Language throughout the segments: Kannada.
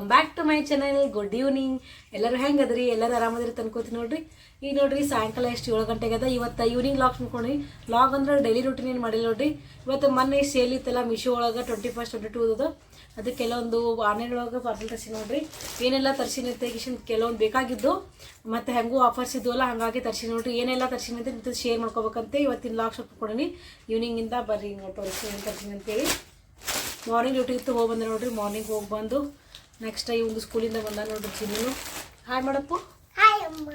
Welcome back to my channel good evening ಎಲ್ಲರೂ ಹೆಂಗೆ ಅದ್ರಿ ಎಲ್ಲರೂ ಆರಾಮದ್ರಿ ತನ್ಕೋತೀನಿ ನೋಡ್ರಿ. ಈಗ ನೋಡ್ರಿ ಸಾಯಂಕಾಲ ಎಷ್ಟು ಏಳು ಗಂಟೆಗೆ ಅದ? ಇವತ್ತು ಈವ್ನಿಂಗ್ ಲಾಗ್ ಮಾಡ್ಕೊಂಡ್ರಿ. ಲಾಗ್ ಅಂದ್ರೆ ಡೈಲಿ ರುಟೀನ್ ಏನು ಮಾಡಿಲ್ಲ ನೋಡ್ರಿ. ಇವತ್ತು ಮೊನ್ನೆ ಸೇಲ್ ಇತ್ತಲ್ಲ ಮಿಶೋ ಒಳಗೆ ಟ್ವೆಂಟಿ ಫಸ್ಟ್ ಟ್ವೆಂಟಿ ಟೂ ಅದು ಅದಕ್ಕೆ ಕೆಲವೊಂದು ಆನ್ಲೈನ್ ಒಳಗೆ ಪಾರ್ಸಲ್ ತರಿಸಿ ನೋಡ್ರಿ. ಏನೆಲ್ಲ ತರಿಸಿನ ಕೆಲವೊಂದು ಬೇಕಾಗಿದ್ದು. ಮತ್ತು ಹೆಂಗೂ ಆಫರ್ಸ್ ಇದ್ದವಲ್ಲ ಹಾಗಾಗಿ ತರಿಸಿ ನೋಡ್ರಿ. ಏನೆಲ್ಲ ತರಿಸಿನ ಅಂತ ಶೇರ್ ಮಾಡ್ಕೋಬೇಕಂತ ಇವತ್ತಿನ ಲಾಗ್ ಸ್ವಲ್ಪ ಕೊಡೀನಿ ಈವ್ನಿಂಗಿಂದ ಬರ್ರಿ ನೋಡಿ ತೋರಿಸಿ ಏನು ಅಂತೇಳಿ ಮಾರ್ನಿಂಗ್ ಇತ್ತು ಹೋಗಿ ಬಂದೆ ನೋಡ್ರಿ. ಮಾರ್ನಿಂಗ್ ಹೋಗಿ ಬಂದು ನೆಕ್ಸ್ಟ್ ಇವ್ನು ಸ್ಕೂಲಿಂದ ಬಂದ ನೋಡ್ರಿ ಚಿನ್ನು ಹಾಯ್ ಮಾಡಪ್ಪು ಹಾಯ್ ಅಮ್ಮ.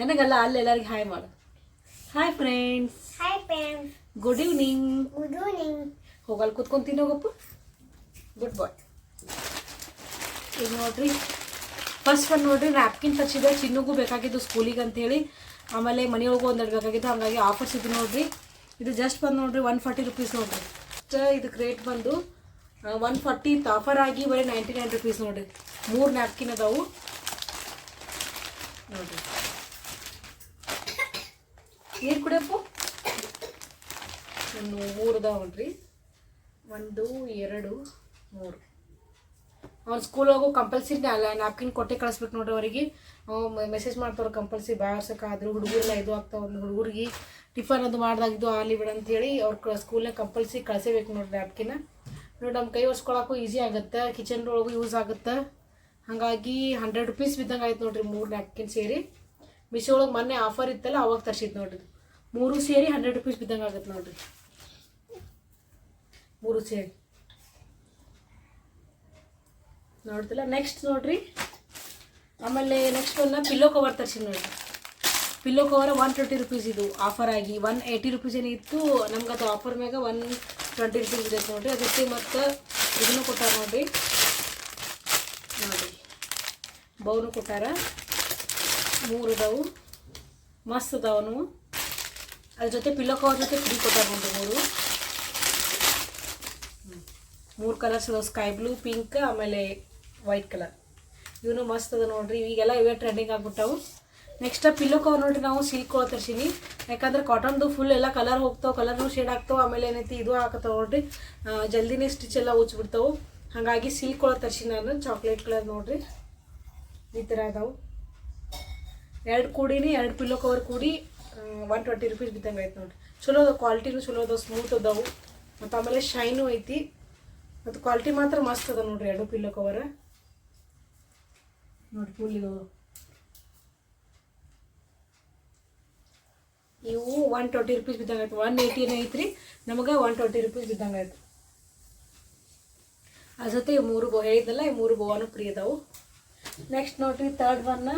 ನನಗಲ್ಲ ಅಲ್ಲಿ ಎಲ್ಲರಿಗೆ ಹಾಯ್ ಮಾಡು. Hi friends hi friends good evening good evening ಹೋಗಲ್ಲಿ ಕೂತ್ಕೊಂತೀನಿ ಹೋಗಪ್ಪ ಗುಡ್ ಬಾಯ್ ಈಗ ನೋಡ್ರಿ. ಫಸ್ಟ್ ಒಂದು ನೋಡ್ರಿ ನ್ಯಾಪ್ಕಿನ್ ತರಿಸಿದೆ ಚಿನ್ನಗೂ ಬೇಕಾಗಿದ್ದು ಸ್ಕೂಲಿಗೆ ಅಂತೇಳಿ. ಆಮೇಲೆ ಮನೆಯೊಳಗೂ ಒಂದೆರಡು ಬೇಕಾಗಿದ್ದು ಹಾಗಾಗಿ ಆಫರ್ಸ್ ಇದು ನೋಡ್ರಿ. ಇದು ಜಸ್ಟ್ ಬಂದು ನೋಡ್ರಿ ಒನ್ ಫಾರ್ಟಿ ರುಪೀಸ್ ನೋಡ್ರಿ. ಇದಕ್ಕೆ ರೇಟ್ ಬಂದು ಒನ್ ಫಾರ್ಟಿ ಆಫರ್ ಆಗಿ ಬರೀ ನೈಂಟಿ ನೈನ್ ರುಪೀಸ್ ನೋಡ್ರಿ. ಮೂರು ನ್ಯಾಪ್ಕಿನ್ ಅದಾವು. ನೋಡ್ರಿ. ನೀರು ಕುಡಿಯಪ್ಪು? ಒಂದು ಮೂರು ಅದಾವ ನೋಡ್ರಿ. ಒಂದು, ಎರಡು, ಮೂರು. ಅವ್ನು ಸ್ಕೂಲ್ ಹೋಗೋ ಕಂಪಲ್ಸರಿ ನ್ಯಾಪ್ಕಿನ್ ಕೊಟ್ಟೆ ಕಳಿಸ್ಬೇಕು ನೋಡ್ರಿ ಅವರಿಗೆ. ಮೆಸೇಜ್ ಮಾಡ್ತಾವ್ರು ಕಂಪಲ್ಸರಿ ಬಾರ್ಸೋಕ್ಕಾದ್ರು ಹುಡುಗರೆಲ್ಲ ಇದು ಆಗ್ತಾವ ಒಂದು ಹುಡುಗರಿಗೆ. ಟಿಫನ್ ಅದು ಮಾಡಿದಾಗಿದ್ದು ಆಗಲಿ ಬಿಡ ಅಂತೇಳಿ ಅವ್ರ ಸ್ಕೂಲ್ನಾಗ ಕಂಪಲ್ಸರಿ ಕಳಿಸಬೇಕು ನೋಡ್ರಿ ನ್ಯಾಪ್ಕಿನ ನೋಡಿ ನಮ್ಮ ಕೈ ಒರೆಸ್ಕೊಳಕ್ಕೂ ಈಸಿ ಆಗುತ್ತೆ ಕಿಚನ್ ಒಳಗೂ ಯೂಸ್ ಆಗುತ್ತೆ. ಹಾಗಾಗಿ ಹಂಡ್ರೆಡ್ ರುಪೀಸ್ ಬಿದ್ದಂಗೆ ಆಯ್ತು ನೋಡಿರಿ ಮೂರು ನ್ಯಾಪ್ಕಿನ್ ಸೇರಿ. ಮಿಶೋ ಒಳಗೆ ಮೊನ್ನೆ ಆಫರ್ ಇತ್ತಲ್ಲ, ಅವಾಗ ತರ್ಸಿದ್ದು ನೋಡಿರಿ. ಮೂರು ಸೇರಿ ಹಂಡ್ರೆಡ್ ರುಪೀಸ್ ಬಿದ್ದಂಗೆ ಆಗುತ್ತೆ ನೋಡಿರಿ. ಮೂರು ಸೇರಿ. ನೋಡ್ತಿಲ್ಲ ನೆಕ್ಸ್ಟ್ ನೋಡಿರಿ. ಆಮೇಲೆ ನೆಕ್ಸ್ಟ್ ಒಂದು ಪಿಲ್ಲೋ ಕವರ್ ತರಿಸಿ ನೋಡಿರಿ. Pillow cover one twenty rupees ಇದು. ಆಫರ್ ಆಗಿ ಒನ್ ಏಯ್ಟಿ ರುಪೀಸ್ ಏನಿತ್ತು ನಮ್ಗೆ ಅದು ಆಫರ್ ಮ್ಯಾಗ ಒನ್ ಟ್ವೆಂಟಿ ರುಪೀಸ್ ಇದೆ ನೋಡ್ರಿ. ಅದಕ್ಕೆ ಮತ್ತು ಇದನ್ನು ಕೊಟ್ಟಾರ ನೋಡ್ರಿ. ನೋಡ್ರಿ ಬೌನು ಕೊಟ್ಟಾರ. ಮೂರು ಅದಾವು ಮಸ್ತ್ ಇದಾವನು ಅದ್ರ ಜೊತೆ ಪಿಲ್ಲೋ ಕವರ್ ಜೊತೆ ಫ್ರೀ ಕೊಟ್ಟಾರ ನೋಡ್ರಿ ಮೂರು. ಮೂರು ಕಲರ್ಸ್ ಅದಾವ ಸ್ಕೈ ಬ್ಲೂ ಪಿಂಕ್ ಆಮೇಲೆ ವೈಟ್ ಕಲರ್ ಇವನು ಮಸ್ತ್ ಅದ ನೋಡ್ರಿ. ಈಗೆಲ್ಲ ಇವೇ ಟ್ರೆಂಡಿಂಗ್ ಆಗ್ಬಿಟ್ಟವು. ನೆಕ್ಸ್ಟ್ ಪಿಲ್ಲೋ ಕವರ್ ನೋಡ್ರಿ, ನಾವು ಸಿಲ್ಕ್ ಒಳಗೆ ತರ್ಸೀನಿ ಯಾಕಂದ್ರೆ ಕಾಟನ್ದು ಫುಲ್ ಎಲ್ಲ ಕಲರ್ ಹೋಗ್ತಾವೆ ಕಲರ್ನು ಶೇಡ್ ಆಗ್ತಾವೆ, ಆಮೇಲೆ ಏನೈತಿ, ಇದು ಹಾಕತ್ತಾವ ನೋಡ್ರಿ. ಜಲ್ದಿನೇ ಸ್ಟಿಚ್ ಎಲ್ಲ ಉಚ್ಚಿಬಿಡ್ತಾವೆ ಹಾಗಾಗಿ ಸಿಲ್ಕ್ ಒಳಗೆ ನಾನು ಚಾಕ್ಲೇಟ್ ಕಲರ್ ನೋಡ್ರಿ. ಈ ಥರ ಅದಾವು. ಎರಡು ಕೂಡಿನಿ, ಎರಡು ಪಿಲ್ಲೋ ಕವರ್ ಕೂಡಿ ಒನ್ ಟ್ವೆಂಟಿ ರುಪೀಸ್ ಬಿದ್ದಂಗೆ ಆಯ್ತು ನೋಡ್ರಿ. ಚಲೋ ಅದಾವೆ ಕ್ವಾಲಿಟಿನೂ ಚಲೋ ಅದಾವೆ ಸ್ಮೂತ್ ಅದಾವು. ಮತ್ತು ಆಮೇಲೆ ಶೈನು ಐತಿ. ಮತ್ತು ಕ್ವಾಲಿಟಿ ಮಾತ್ರ ಮಸ್ತ್ ಅದ ನೋಡ್ರಿ, ಎರಡು ಪಿಲ್ಲೋ ಕವರ್ ನೋಡಿ ಫುಲ್ ಇವು ಒನ್ ಟ್ವೆಂಟಿ ರುಪೀಸ್ ಬಿದ್ದಂಗೆ ಆಯ್ತು ಒನ್ ಏಯ್ಟಿನ ಐತ್ರಿ. ನಮಗೆ ಒನ್ ಟ್ವೆಂಟಿ ರುಪೀಸ್ ಬಿದ್ದಂಗೆ ಆಯ್ತು ಇವು ಮೂರು ಬೋ ಹೇಳಿದ್ದಲ್ಲ, ಈ ಮೂರು ಬೋವನು ಫ್ರೀ ಅದಾವು. ನೆಕ್ಸ್ಟ್ ನೋಡ್ರಿ ತರ್ಡ್ ಬನ್ನ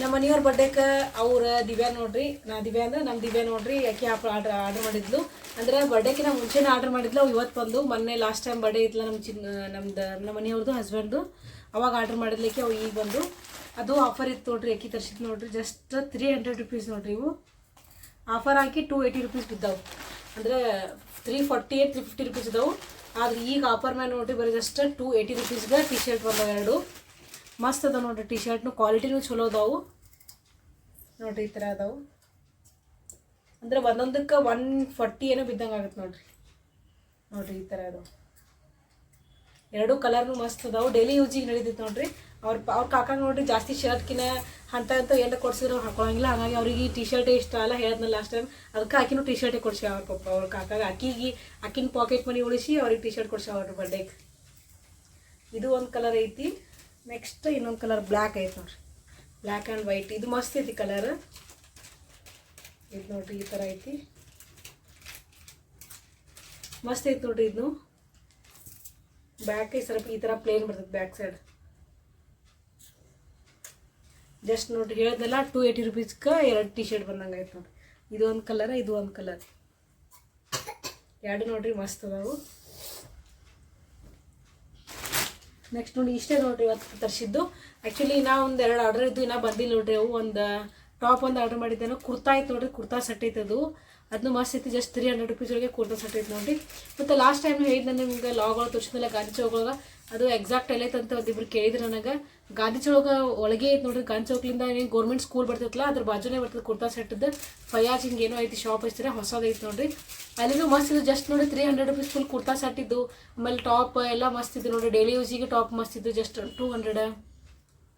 ನಮ್ಮ ಮನೆಯವ್ರ ಬರ್ಡೇಗೆ ಅವ್ರ ದಿವ್ಯಾ ನೋಡ್ರಿ. ನಾ ದಿವ್ಯಾ ಅಂದ್ರೆ ನಮ್ಮ ದಿವ್ಯಾ ನೋಡ್ರಿ, ಯಾಕೆ ಆರ್ಡರ್ ಆರ್ಡ್ರ್ ಮಾಡಿದ್ಲು. ಅಂದ್ರೆ ಬರ್ಡೇಕಿನ ಮುಂಚೆನೇ ಆರ್ಡ್ರ್ ಮಾಡಿದ್ಲು, ಅವು ಇವತ್ತು ಬಂದು. ಮೊನ್ನೆ ಲಾಸ್ಟ್ ಟೈಮ್ ಬರ್ಡೇ ಇತ್ತಲ್ಲ ನಮ್ಮ ಚಿನ್ನ ನಮ್ದು ನಮ್ಮ ಮನೆಯವ್ರದ್ದು ಹಸ್ಬೆಂಡ್ದು ಅವಾಗ ಆರ್ಡ್ರ್ ಮಾಡಿದ್ಲಿಕ್ಕೆ ಅವು ಈಗ ಬಂದು. ಅದು ಆಫರ್ ಇತ್ತು ನೋಡ್ರಿ, ಅಕ್ಕಿ ತರ್ಸಿದ್ ನೋಡ್ರಿ ಜಸ್ಟ್ ತ್ರೀ ಹಂಡ್ರೆಡ್ ರುಪೀಸ್ ನೋಡ್ರಿ ಇವು. ಆಫರ್ ಹಾಕಿ ಟೂ ಏಯ್ಟಿ ರುಪೀಸ್ ಬಿದ್ದಾವೆ. ಅಂದ್ರೆ three forty eight three fifty rupees ಇದಾವೆ ಆದ್ರೆ ಈಗ ಆಫರ್ ಮೇಲೆ ನೋಡ್ರಿ ಬರೀ ಜಸ್ಟ್ ಟೂ ಏಯ್ಟಿ ರುಪೀಸ್ಗೆ ಟಿ ಶರ್ಟ್ ಬಂದವು ಎರಡು. ಮಸ್ತ್ ಅದಾವೆ ನೋಡ್ರಿ ಟಿ ಶರ್ಟ್ನು ಕ್ವಾಲಿಟಿನೂ ಚಲೋ ಅದಾವು. ನೋಡ್ರಿ ಈ ಥರ ಅದಾವು. ಅಂದ್ರೆ ಒಂದೊಂದಕ್ಕೆ ಒನ್ ಫಾರ್ಟಿ ಏನೋ ಬಿದ್ದಂಗೆ ಆಗುತ್ತೆ ನೋಡ್ರಿ. ನೋಡ್ರಿ ಈ ಥರ ಅದಾವೆ. ಎರಡು ಕಲರ್ನು ಮಸ್ತ್ ಅದಾವು. ಡೈಲಿ ಯೂಸಿಗೆ ನಡೀತೈತೆ ನೋಡ್ರಿ. ಅವ್ರ ಅವ್ರ ಕಾಕ ನೋಡ್ರಿ ಜಾಸ್ತಿ ಶರ್ಟ್ಕಿನ ಅಂತ ಅಂತ ಎಲ್ಲ ಕೊಡ್ಸಿದ್ರು ಹಾಕೊಳಂಗಿಲ್ಲ. ಹಾಗಾಗಿ ಅವ್ರಿಗೆ ಟಿ ಶರ್ಟ್ ಇಷ್ಟ ಅಲ್ಲ ಹೇಳಿದ್ನ ಲಾಸ್ಟ್ ಟೈಮ್ ಅದಕ್ಕೆ ಆಕಿನೂ ಟಿ ಶರ್ಟೇ ಕೊಡ್ಸಿ ಅವ್ರ ಪಪ್ಪ ಅವ್ರ ಕಾಕಾಗ ಅಕ್ಕಿಗೆ ಅಕ್ಕಿನ ಪಾಕೆಟ್ ಮನಿ ಉಳಿಸಿ ಅವ್ರಿಗೆ ಟಿ ಶರ್ಟ್ ಕೊಡ್ಸಿ ಅವ್ರ ಬರ್ಡೇಗೆ ಇದು ಒಂದು ಕಲರ್ ಐತಿ. ನೆಕ್ಸ್ಟ್ ಇನ್ನೊಂದು ಕಲರ್ ಬ್ಲ್ಯಾಕ್ ಐತಿ ನೋಡ್ರಿ. ಬ್ಲ್ಯಾಕ್ ಆ್ಯಂಡ್ ವೈಟ್ ಇದು ಮಸ್ತ್ ಐತಿ ಕಲರ್ ಇದು ನೋಡ್ರಿ ಈ ಥರ ಐತಿ. ಮಸ್ತ್ ಐತಿ ನೋಡ್ರಿ ಇದು ಬ್ಯಾಕ್ ಸ್ವಲ್ಪ ಈ ಥರ ಪ್ಲೇನ್ ಬರ್ತದೆ ಬ್ಯಾಕ್ ಸೈಡ್ ಜಸ್ಟ್ ನೋಡ್ರಿ ಹೇಳ್ದಲ್ಲ ಟು ಏಯ್ಟಿ ರುಪೀಸ್ಗೆ ಎರಡು ಟಿ ಶರ್ಟ್ ಬಂದಂಗೆ ಆಯ್ತು ನೋಡ್ರಿ ಇದು ಒಂದು ಕಲರ್ ಇದು ಒಂದು ಕಲರ್ ಎರಡು ನೋಡ್ರಿ, ಮಸ್ತ್ ಅದಾವು. ನೆಕ್ಸ್ಟ್ ನೋಡಿ, ಇಷ್ಟೇ ನೋಡ್ರಿ ಇವತ್ತು ತರಿಸಿದ್ದು. ಆ್ಯಕ್ಚುಲಿ ನಾ ಒಂದು ಎರಡು ಆರ್ಡರ್ ಇದ್ದು ಇನ್ನೂ ಬಂದಿಲ್ಲ ನೋಡ್ರಿ ಅವು. ಒಂದು ಟಾಪ್ ಒಂದು ಆರ್ಡರ್ ಮಾಡಿದ್ದೇನೆ, ಕುರ್ತಾ ಐತೆ ನೋಡ್ರಿ, ಕುರ್ತಾ ಸೆಟ್ ಐತೆ ಅದು. ಅದನ್ನು ಮಸ್ತ್ ಐತಿ ಜಸ್ಟ್ ತ್ರೀ ಹಂಡ್ರೆಡ್ ರುಪೀಸ್ ಒಳಗೆ ಕುರ್ತಾ ಸೆಟ್ ಐತೆ ನೋಡಿ. ಮತ್ತು ಲಾಸ್ಟ್ ಟೈಮ್ ಹೇಳಿದ್ದೆ ನಿಮ್ಗೆ ಲಾಗಳು ತೋರಿಸಿದ್ಮೇಲೆ ಗಾಂಧಿ ಚೌಕೊಳಗೆ ಅದು ಎಕ್ಸಾಕ್ಟ್ ಎಲ್ಲೈತೆ ಅಂತ ಒಂದಿಬ್ರು ಕೇಳಿದ್ರು ನನಗೆ. ಗಾಂಧಿ ಚೌಕ ಒಳಗೆ ಐತೆ ನೋಡಿ ಗಾಂಧಿ ಚೌಕ್ಲಿಂದ ಏನು ಗೌರ್ಮೆಂಟ್ ಸ್ಕೂಲ್ ಬರ್ತೈತಲ್ಲ ಅದ್ರ ಬಾಜುನೇ ಬರ್ತದೆ ಕುರ್ತಾ ಸೆಟ್ದು ಫಯಾಜ್ ಹಿಂಗೆ ಏನೋ ಐತಿ ಶಾಪ್ ಐತಿರ ಹೊಸದೈತೆ ನೋಡ್ರಿ. ಅಲ್ಲಿನೂ ಮಸ್ತ್ ಇದು ಜಸ್ಟ್ ನೋಡಿ three hundred rupees full kurta set ಇದ್ದು. ಆಮೇಲೆ ಟಾಪ್ ಎಲ್ಲ ಮಸ್ತ್ ಇದ್ದು ನೋಡಿ ಡೈಲಿ ಯೂಸಿಗೆ ಟಾಪ್ ಮಸ್ತ್ ಇದ್ದು ಜಸ್ಟ್ ಟೂ ಹಂಡ್ರೆಡ್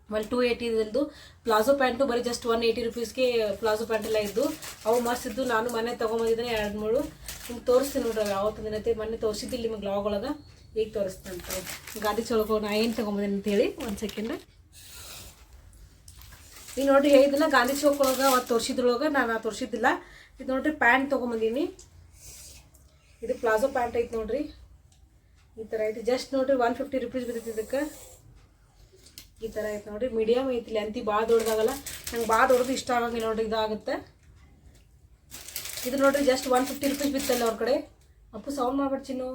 ಆಮೇಲೆ ಟೂ ಏಯ್ಟಿ ಇದ್ದು ಪ್ಲಾಜೋ ಪ್ಯಾಂಟು ಬರೀ ಜಸ್ಟ್ ಒನ್ ಏಯ್ಟಿ ರುಪೀಸ್ಗೆ ಪ್ಲಾಜೋ ಪ್ಯಾಂಟ್ ಎಲ್ಲ ಇದ್ದು. ಅವು ಮಸ್ತ್ ಇದ್ದು. ನಾನು ಮನೆ ತೊಗೊಂಬಂದಿದ್ದೇನೆ ಎರಡು ಮೂರು. ನಿಮ್ಗೆ ತೋರಿಸ್ತೀನಿ ನೋಡ್ರಿ ಅವತ್ತು ದಿನತೆ ಮೊನ್ನೆ ತೋರಿಸಿದ್ದಿಲ್ಲ ನಿಮ್ಗೆ ಲಾಗ್ ಒಳಗೆ. ಈಗ ತೋರಿಸ್ತೀನಿ ಅಂತ ಗಾಡಿ ಚೊಳಗೆ ನಾ ಏನು ತೊಗೊಂಬಂದಿನಿ ಅಂತೇಳಿ ಒಂದು ಸೆಕೆಂಡ್ ಈಗ ನೋಡ್ರಿ ಹೇಳಿದ್ನ ಗಾಂಧಿ ಚೌಕ್ ಒಳಗೆ ಅವತ್ತು ತೋರಿಸಿದ್ರೊಳಗೆ ನಾನು ತೋರಿಸಿದ್ದಿಲ್ಲ. ಇದು ನೋಡ್ರಿ ಪ್ಯಾಂಟ್ ತೊಗೊಂಬಂದೀನಿ. ಇದು ಪ್ಲಾಝೋ ಪ್ಯಾಂಟ್ ಐತೆ ನೋಡ್ರಿ. ಈ ಥರ ಐತಿ. ಜಸ್ಟ್ ನೋಡ್ರಿ ಒನ್ ಫಿಫ್ಟಿ ರುಪೀಸ್ ಬಿದ್ದೈತಿ ಇದಕ್ಕೆ. ಈ ಥರ ಐತೆ ನೋಡಿರಿ. ಮೀಡಿಯಮ್ ಐತಿ ಲೆಂತಿ ಭಾಳ ದೊಡ್ಡದಾಗಲ್ಲ. ನಂಗೆ ಭಾಳ ದೊಡ್ಡದು ಇಷ್ಟ ಆಗಂಗಿಲ್ಲ ನೋಡ್ರಿ, ಇದಾಗುತ್ತೆ. ಇದು ನೋಡಿರಿ ಜಸ್ಟ್ ಒನ್ ಫಿಫ್ಟಿ ರುಪೀಸ್ ಬಿತ್ತಲ್ಲ ಅವ್ರ ಕಡೆ. ಅಪ್ಪು ಸೌಂಡ್ ಮಾಡ್ಬಿಟ್ಟು ಚಿನ್ನು.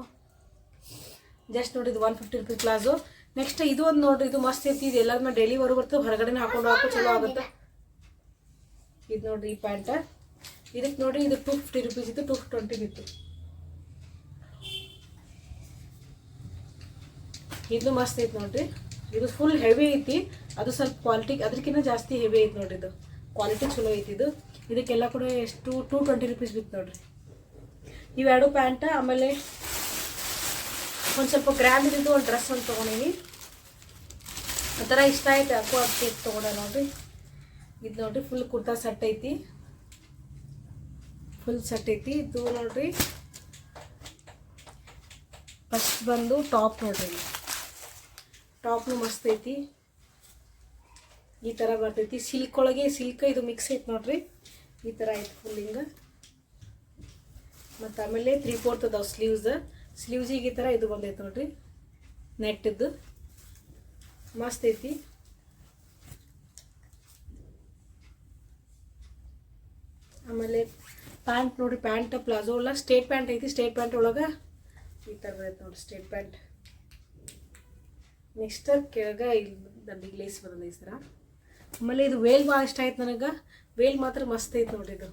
ಜಸ್ಟ್ ನೋಡಿ, ಇದು one fifty rupees palazzo next ಇದು ಒಂದು ನೋಡಿರಿ, ಇದು ಮಸ್ತ್ ಐತಿ. ಇದು ಎಲ್ಲಾದ್ಮೇಲೆ ಡೈಲಿ ಹೊರಗೆ ಬರ್ತದೆ ಹೊರಗಡೆನೇ ಹಾಕೊಂಡು ಹಾಕೋ ಚಲೋ ಆಗುತ್ತೆ. ಇದು ನೋಡಿರಿ, ಈ ಪ್ಯಾಂಟ ಇದಕ್ಕೆ ನೋಡ್ರಿ, ಇದು ಟೂ ಫಿಫ್ಟಿ ರುಪೀಸ್ ಇತ್ತು ಟೂ ಟ್ವೆಂಟಿ ಬಿತ್ತು. ಇದು ಮಸ್ತ್ ಐತೆ ನೋಡ್ರಿ. ಇದು ಫುಲ್ ಹೆವಿ ಐತಿ. ಅದು ಸ್ವಲ್ಪ ಕ್ವಾಲಿಟಿ ಅದಕ್ಕಿಂತ ಜಾಸ್ತಿ ಹೆವಿ ಐತಿ ನೋಡ್ರಿ ಇದು. ಕ್ವಾಲಿಟಿ ಚಲೋ ಐತಿ ಇದು. ಇದಕ್ಕೆಲ್ಲ ಕೂಡ ಎಷ್ಟು ಟೂ ಟ್ವೆಂಟಿ ರುಪೀಸ್ ಬಿತ್ತು ನೋಡ್ರಿ. ಇವೆರಡು ಪ್ಯಾಂಟ್, ಆಮೇಲೆ ಒಂದು ಸ್ವಲ್ಪ ಗ್ರ್ಯಾಂಡ್ ಇದ್ದು ಒಂದು ಡ್ರೆಸ್ ಒಂದು ತೊಗೊಂಡೀನಿ. ಒಂಥರ ಇಷ್ಟ ಐತೆ ಯಾಕೋ ಅದಕ್ಕೆ ತೊಗೊಂಡೆ ನೋಡ್ರಿ. ಇದು ನೋಡ್ರಿ ಫುಲ್ ಕುರ್ತಾ ಸೆಟ್ ಐತಿ. ಫುಲ್ ಸೆಟ್ ಐತಿ. ಇದು ನೋಡ್ರಿ. ಫಸ್ಟ್ ಬಂದು ಟಾಪ್ ನೋಡ್ರಿ ಟಾಪ್ನು ಮಸ್ತ್ ಐತಿ. ಈ ಥರ ಬರ್ತೈತಿ. ಸಿಲ್ಕ್ ಒಳಗೆ ಸಿಲ್ಕ್ ಇದು ಮಿಕ್ಸ್ ಐತಿ ನೋಡ್ರಿ. ಈ ಥರ ಐತಿ ಫುಲ್ ಹಿಂಗೆ. ಮತ್ತು ಆಮೇಲೆ ತ್ರೀ ಫೋರ್ತ್ ಅದಾವ ಸ್ಲೀವ್ಸ್ ಸ್ಲೀವ್ಸಿಗೆ ಈ ಥರ ಇದು ಬಂದೈತೆ ನೋಡ್ರಿ. ನೆಟ್ಟಿದ್ದು ಮಸ್ತ್ ಐತಿ. ಆಮೇಲೆ ಪ್ಯಾಂಟ್ ನೋಡ್ರಿ ಪ್ಯಾಂಟ್ ಪ್ಲಾಜೋ ಎಲ್ಲ ಸ್ಟೇಟ್ ಪ್ಯಾಂಟ್ ಐತಿ. ಸ್ಟೇಟ್ ಪ್ಯಾಂಟ್ ಒಳಗೆ ಈ ಥರ ಬರ್ತೈತೆ ನೋಡ್ರಿ ಸ್ಟೇಟ್ ಪ್ಯಾಂಟ್ ನೆಕ್ಸ್ಟ್ ಕೆಳಗೆ ಇಲ್ಲಿ ಲೇಸ್ ಬಂದದ ಈ ಆಮೇಲೆ ಇದು ವೇಲ್ ಭಾಳ ಇಷ್ಟ ಆಯ್ತು ನನಗೆ. ವೇಲ್ ಮಾತ್ರ ಮಸ್ತ್ ಐತಿ ನೋಡ್ರಿ ಇದು.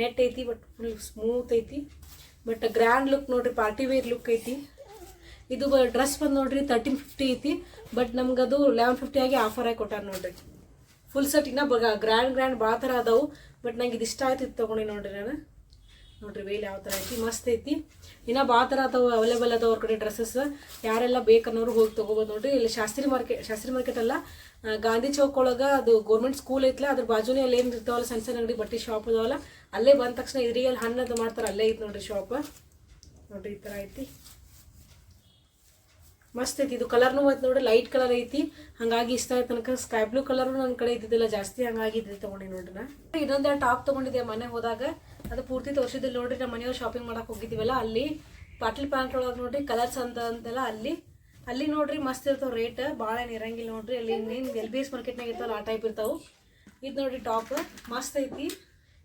ನೆಟ್ ಐತಿ ಬಟ್ ಫುಲ್ ಸ್ಮೂತ್ ಐತಿ. ಬಟ್ ಗ್ರ್ಯಾಂಡ್ ಲುಕ್ ನೋಡ್ರಿ ಪಾರ್ಟಿ ವೇರ್ ಲುಕ್ ಐತಿ. ಇದು ಡ್ರೆಸ್ ಬಂದು ನೋಡ್ರಿ ತರ್ಟೀನ್ ಫಿಫ್ಟಿ ಐತಿ. ಬಟ್ ನಮ್ಗೆ ಅದು ಲೆವೆನ್ ಫಿಫ್ಟಿ ಆಗಿ ಆಫರ್ ಆಗಿ ಕೊಟ್ಟಾರ ನೋಡ್ರಿ. ಫುಲ್ ಸೆಟ್ ಇನ್ನ ಬಗ ಗ್ರ್ಯಾಂಡ್ ಗ್ರ್ಯಾಂಡ್ ಭಾಳ ಥರ ಅದಾವು. ಬಟ್ ನಂಗೆ ಇದು ಇಷ್ಟ ಆಯ್ತು ಇದು ತೊಗೊಂಡಿ ನೋಡ್ರಿ ನಾನು. ನೋಡ್ರಿ ವೇಲ್ ಯಾವ ಥರ ಐತಿ. ಮಸ್ತ್ ಐತಿ. ಇನ್ನ ಭಾಳ ಥರ ಅದಾವೆ ಅವೈಲೇಬಲ್ ಅದಾವೆ ಅವ್ರ ಕಡೆ ಡ್ರೆಸ್ಸಸ್ ಯಾರೆಲ್ಲ ಬೇಕನ್ನೋರು ಹೋಗಿ ತಗೋಬೋದು ನೋಡ್ರಿ. ಇಲ್ಲಿ ಶಾಸ್ತ್ರಿ ಮಾರ್ಕೆಟ್ ಶಾಸ್ತ್ರಿ ಮಾರ್ಕೆಟ್ ಅಲ್ಲ. ಗಾಂಧಿ ಚೌಕ್ ಒಳಗೆ ಅದು ಗೌರ್ಮೆಂಟ್ ಸ್ಕೂಲ್ ಐತಲ್ಲ ಅದ್ರ ಬಾಜುನೇ ಅಲ್ಲಿ ಏನು ಇರ್ತಾವಲ್ಲ ಸಣ್ಣ ಸಣ್ಣ ಅಂಗಡಿ ಬಟ್ಟೆ ಶಾಪ್ ಅದಾವಲ್ಲ, ಅಲ್ಲೇ ಬಂದ ತಕ್ಷಣ ಇದ್ರಿಗೆ ಅಲ್ಲಿ ಹಣ್ಣದು ಮಾಡ್ತಾರೆ, ಅಲ್ಲೇ ಐತಿ ನೋಡ್ರಿ ಶಾಪ್ ನೋಡ್ರಿ ಈ ಥರ ಐತಿ. ಮಸ್ತ್ ಐತಿ. ಇದು ಕಲರ್ನು ಐತಿ ನೋಡ್ರಿ ಲೈಟ್ ಕಲರ್ ಐತಿ. ಹಂಗಾಗಿ ಇಷ್ಟ ಆಯ್ತು ತನಕ. ಸ್ಕೈ ಬ್ಲೂ ಕಲರ್ ನನ್ನ ಕಡೆ ಇದ್ದಿದ್ದಿಲ್ಲ, ಜಾಸ್ತಿ ಹಂಗಾಗಿ ಇದು ತಗೊಂಡಿ ನೋಡ್ರಿ ನಾ. ಇನ್ನೊಂದು ಟಾಪ್ ತಗೊಂಡಿದ್ದೆ ಮನೆ ಹೋದಾಗ. ಅದು ಪೂರ್ತಿ ತೋರಿಸಿದ್ದಿಲ್ಲ ನೋಡ್ರಿ ನಮ್ಮ ಮನೆಯವ್ರು ಶಾಪಿಂಗ್ ಮಾಡಕ್ಕೆ ಹೋಗಿದ್ದೀವಲ್ಲ, ಅಲ್ಲಿ. ಪಾಟೀಲ್ ಪ್ಯಾಂಟ್ ಒಳಗೆ ನೋಡ್ರಿ ಕಲರ್ಸ್ ಅಂತ ಅಂತೆಲ್ಲ ಅಲ್ಲಿ. ಅಲ್ಲಿ ನೋಡ್ರಿ ಮಸ್ತ್ ಇರ್ತಾವ ರೇಟ್ ಭಾಳ ಏನು ಇರಂಗಿಲ್ಲ ನೋಡ್ರಿ, ಅಲ್ಲಿ ಇನ್ನೇನು ಎಲ್ ಬಿ ಎಸ್ ಮಾರ್ಕೆಟ್ನಾಗ ಇರ್ತಾವಲ್ಲ, ಆ ಟೈಪ್ ಇರ್ತಾವೆ. ಇದು ನೋಡ್ರಿ ಟಾಪ್ ಮಸ್ತ್ ಐತಿ.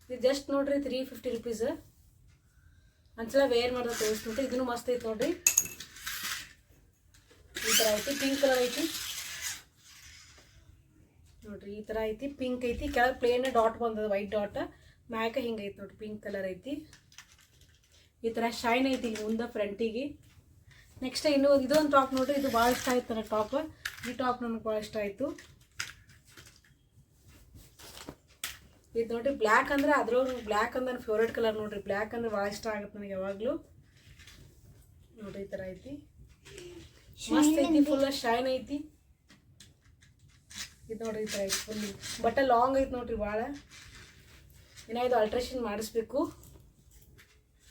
ಇದು ಜಸ್ಟ್ ನೋಡ್ರಿ ತ್ರೀ ಫಿಫ್ಟಿ ರುಪೀಸ್ ಒಂದ್ಸಲ ವೇರ್ ಮಾಡಿದ್ರೆ ತೋರಿಸ್ತೀನಿ. ಇದನ್ನು ಮಸ್ತ್ ಐತಿ ನೋಡ್ರಿ. ಈ ಥರ ಐತಿ ಪಿಂಕ್ ಕಲರ್ ಐತಿ. ನೋಡ್ರಿ, ಈ ಥರ ಐತಿ ಪಿಂಕ್ ಐತಿ. ಕೆಳಗೆ ಪ್ಲೇನ್ ಡಾಟ್ ಬಂದದ ವೈಟ್ ಡಾಟ್ ಮ್ಯಾಕ ಹಿಂಗೆ ಐತಿ ನೋಡ್ರಿ ಪಿಂಕ್ ಕಲರ್ ಐತಿ. ಈ ಥರ ಶೈನ್ ಐತಿ ಇಲ್ಲಿ ಮುಂದೆ ಫ್ರಂಟಿಗೆ ನೆಕ್ಸ್ಟ್ ಇನ್ನು ಒಂದು ಟಾಪ್ ನೋಡ್ರಿ, ಇದು ಭಾಳ ಇಷ್ಟ ಆಯ್ತು ನನಗೆ ಟಾಪ್ ಈ ಟಾಪ್ ನನಗೆ ಭಾಳ ಇಷ್ಟ ಆಯಿತು. ಇದು ನೋಡ್ರಿ ಬ್ಲ್ಯಾಕ್ ಅಂದ್ರೆ ಅದ್ರೊಳಗೆ ಬ್ಲ್ಯಾಕ್ ಅಂದ್ರೆ ನನ್ನ ಫೇವ್ರೇಟ್ ಕಲರ್ ನೋಡ್ರಿ. ಬ್ಲ್ಯಾಕ್ ಅಂದ್ರೆ ಭಾಳ ಇಷ್ಟ ಆಗುತ್ತೆ ನನಗೆ ಯಾವಾಗಲೂ. ನೋಡ್ರಿ, ಈ ಥರ ಐತಿ. ಮಸ್ತ್ ಐತಿ ಫುಲ್ ಶೈನ್ ಐತಿ. ಇದು ನೋಡ್ರಿ ಈ ಥರ ಐತಿ ಫುಲ್ ಬಟ್ಟೆ ಲಾಂಗ್ ಐತಿ ನೋಡ್ರಿ ಭಾಳ ಇನ್ನ ಇದು ಅಲ್ಟ್ರೇಷನ್ ಮಾಡಿಸ್ಬೇಕು.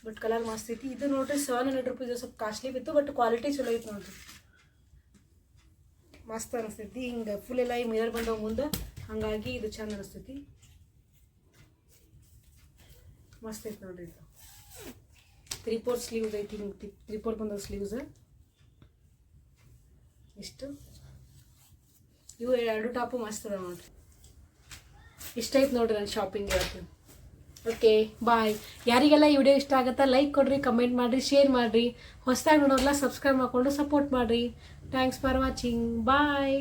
ಬಟ್ ಕಲರ್ ಮಸ್ತ್ ಐತಿ. ಇದು ನೋಡ್ರಿ ಸೆವೆನ್ ಹಂಡ್ರೆಡ್ ರುಪೀಸ್ ಸ್ವಲ್ಪ ಕಾಸ್ಟ್ಲಿ ಬಿತ್ತು ಬಟ್ ಕ್ವಾಲಿಟಿ ಚಲೋ ಐತಿ ನೋಡ್ರಿ. ಮಸ್ತ್ ಅನಿಸ್ತೈತಿ. ಹಿಂಗೆ ಫುಲ್ ಎಲ್ಲ ಈ ಮಿರರ್ ಬಂದವ ಮುಂದೆ ಹಾಗಾಗಿ ಇದು ಚಂದ ಅನಿಸ್ತೈತಿ. ಮಸ್ತ್ ಐತಿ ನೋಡ್ರಿ ಇದು. ತ್ರೀ ಫೋರ್ ಸ್ಲೀವ್ಸ್ ಐತಿ ಹಿಂಗೆ ತ್ರೀ ಫೋರ್ ಬಂದವ ಸ್ಲೀವ್ಸ್ ಇಷ್ಟು ಇವು ಎರಡು ಟಾಪು ಮಸ್ತ್ ಅದ ನೋಡ್ರಿ ಇಷ್ಟ ಆಯ್ತು ನೋಡ್ರಿ ನನ್ನ ಶಾಪಿಂಗ್ ಇವತ್ತು. ಓಕೆ ಬಾಯ್ ಯಾರಿಗೆಲ್ಲ ಈ ವಿಡಿಯೋ ಇಷ್ಟ ಆಗುತ್ತಾ ಲೈಕ್ ಕೊಡ್ರಿ ಕಮೆಂಟ್ ಮಾಡಿರಿ ಶೇರ್ ಮಾಡಿರಿ. ಹೊಸದಾಗಿ ನೋಡೋಲ್ಲ ಸಬ್ಸ್ಕ್ರೈಬ್ ಮಾಡಿಕೊಂಡು ಸಪೋರ್ಟ್ ಮಾಡಿರಿ. Thanks for watching bye